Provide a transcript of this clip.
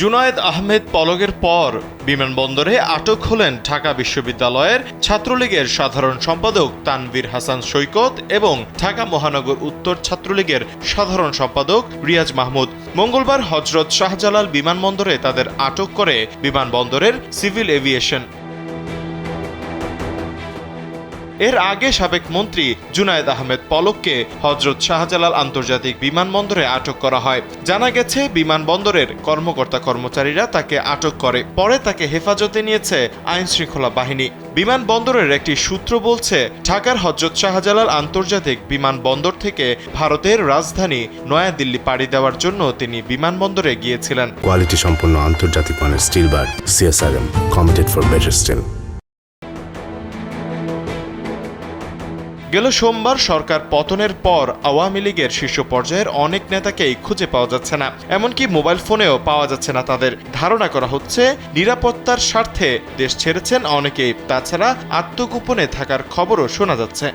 জুনায়েদ আহমেদ পলকের পর বিমানবন্দরে আটক হলেন ঢাকা বিশ্ববিদ্যালয়ের ছাত্রলীগের সাধারণ সম্পাদক তানভীর হাসান সৈকত এবং ঢাকা মহানগর উত্তর ছাত্রলীগের সাধারণ সম্পাদক রিয়াজ মাহমুদ। মঙ্গলবার হজরত শাহজালাল বিমানবন্দরে তাদের আটক করে বিমানবন্দরের সিভিল এভিয়েশন এর আগে সাবেক মন্ত্রী জুনায়েদ আহমেদ পলককে হজরত শাহজালাল আন্তর্জাতিক বিমানবন্দরে আটক করা হয়। জানা গেছে, বিমানবন্দরের কর্মকর্তা কর্মচারীরা তাকে আটক করে। পরে তাকে হেফাজতে নিয়েছে আইন শৃঙ্খলা বাহিনী। বিমানবন্দরের একটি সূত্র বলছে, ঢাকার হজরত শাহজালাল আন্তর্জাতিক বিমানবন্দর থেকে ভারতের রাজধানী নয়াদিল্লি পাড়ি দেওয়ার জন্য তিনি বিমানবন্দরে গিয়েছিলেন। কোয়ালিটি সম্পন্ন আন্তর্জাতিক মানের steel bar CSRM committed for better steel গেল সোমবার সরকার পতনের পর আওয়ামী লীগের শীর্ষ পর্যায়ের অনেক নেতাকেই খুঁজে পাওয়া যাচ্ছে না। এমনকি মোবাইল ফোনেও পাওয়া যাচ্ছে না তাদের। ধারণা করা হচ্ছে, নিরাপত্তার স্বার্থে দেশ ছেড়েছেন অনেকেই। তাছাড়া আত্মগোপনে থাকার খবরও শোনা যাচ্ছে।